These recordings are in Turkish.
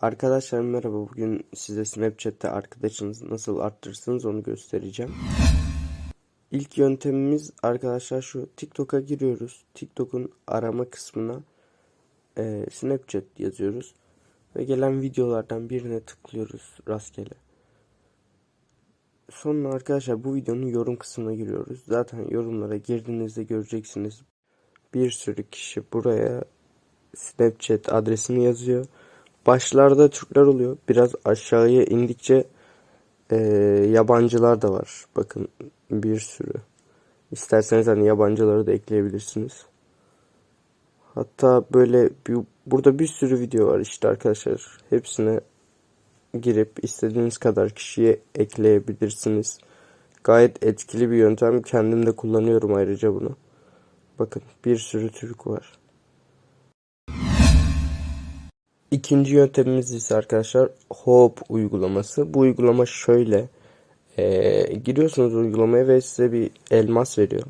Arkadaşlar merhaba. Bugün size Snapchat'te arkadaşınızı nasıl arttırırsınız onu göstereceğim. İlk yöntemimiz arkadaşlar şu TikTok'a giriyoruz. TikTok'un arama kısmına e, Snapchat yazıyoruz. Ve gelen videolardan birine tıklıyoruz rastgele. Sonra arkadaşlar bu videonun yorum kısmına giriyoruz. Zaten yorumlara girdiğinizde göreceksiniz. Bir sürü kişi buraya Snapchat adresini yazıyor. Başlarda Türkler oluyor. Biraz aşağıya indikçe e, yabancılar da var. Bakın bir sürü. İsterseniz hani yabancıları da ekleyebilirsiniz. Hatta böyle bir, burada bir sürü video var işte arkadaşlar. Hepsine girip istediğiniz kadar kişiye ekleyebilirsiniz. Gayet etkili bir yöntem. Kendim de kullanıyorum ayrıca bunu. Bakın bir sürü Türk var. İkinci yöntemimiz ise arkadaşlar Hope uygulaması. Bu uygulama şöyle. Ee, giriyorsunuz uygulamaya ve size bir elmas veriyor.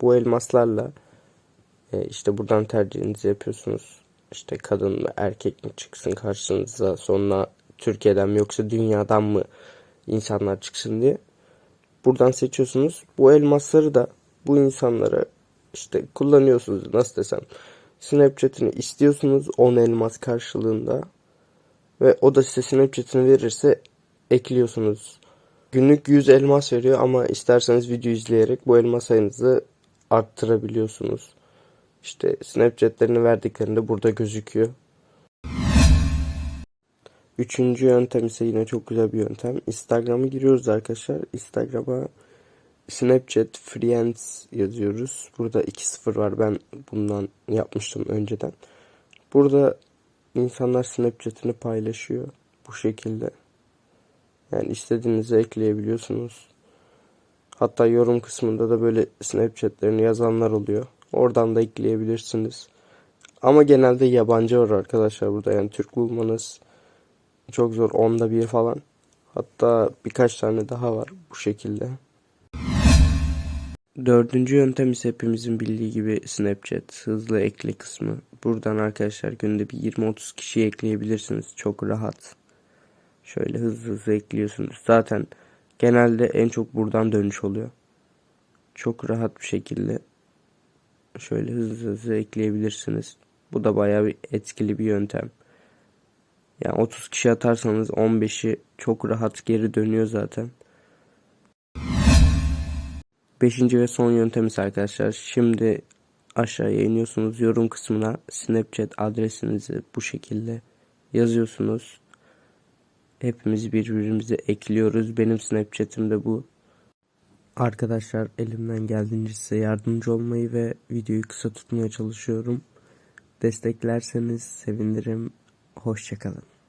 Bu elmaslarla e, işte buradan tercihinizi yapıyorsunuz. İşte kadın mı erkek mi çıksın karşınıza sonra Türkiye'den mi yoksa dünyadan mı insanlar çıksın diye. Buradan seçiyorsunuz. Bu elmasları da bu insanlara işte kullanıyorsunuz nasıl desem. Snapchat'ini istiyorsunuz 10 elmas karşılığında ve o da size Snapchat'ini verirse ekliyorsunuz. Günlük 100 elmas veriyor ama isterseniz video izleyerek bu elmas sayınızı arttırabiliyorsunuz. İşte Snapchat'lerini verdiklerinde burada gözüküyor. Üçüncü yöntem ise yine çok güzel bir yöntem. Instagram'a giriyoruz arkadaşlar. Instagram'a Snapchat Friends yazıyoruz. Burada 2.0 var. Ben bundan yapmıştım önceden. Burada insanlar Snapchat'ini paylaşıyor. Bu şekilde. Yani istediğinizi ekleyebiliyorsunuz. Hatta yorum kısmında da böyle Snapchat'lerini yazanlar oluyor. Oradan da ekleyebilirsiniz. Ama genelde yabancı var arkadaşlar burada. Yani Türk bulmanız çok zor. Onda bir falan. Hatta birkaç tane daha var bu şekilde. Dördüncü yöntem ise hepimizin bildiği gibi Snapchat hızlı ekle kısmı. Buradan arkadaşlar günde bir 20-30 kişi ekleyebilirsiniz. Çok rahat. Şöyle hızlı hızlı ekliyorsunuz. Zaten genelde en çok buradan dönüş oluyor. Çok rahat bir şekilde şöyle hızlı hızlı ekleyebilirsiniz. Bu da bayağı bir etkili bir yöntem. Yani 30 kişi atarsanız 15'i çok rahat geri dönüyor zaten. Beşinci ve son yöntemiz arkadaşlar. Şimdi aşağıya iniyorsunuz. Yorum kısmına Snapchat adresinizi bu şekilde yazıyorsunuz. Hepimiz birbirimize ekliyoruz. Benim Snapchat'im de bu. Arkadaşlar elimden geldiğince size yardımcı olmayı ve videoyu kısa tutmaya çalışıyorum. Desteklerseniz sevinirim. Hoşçakalın.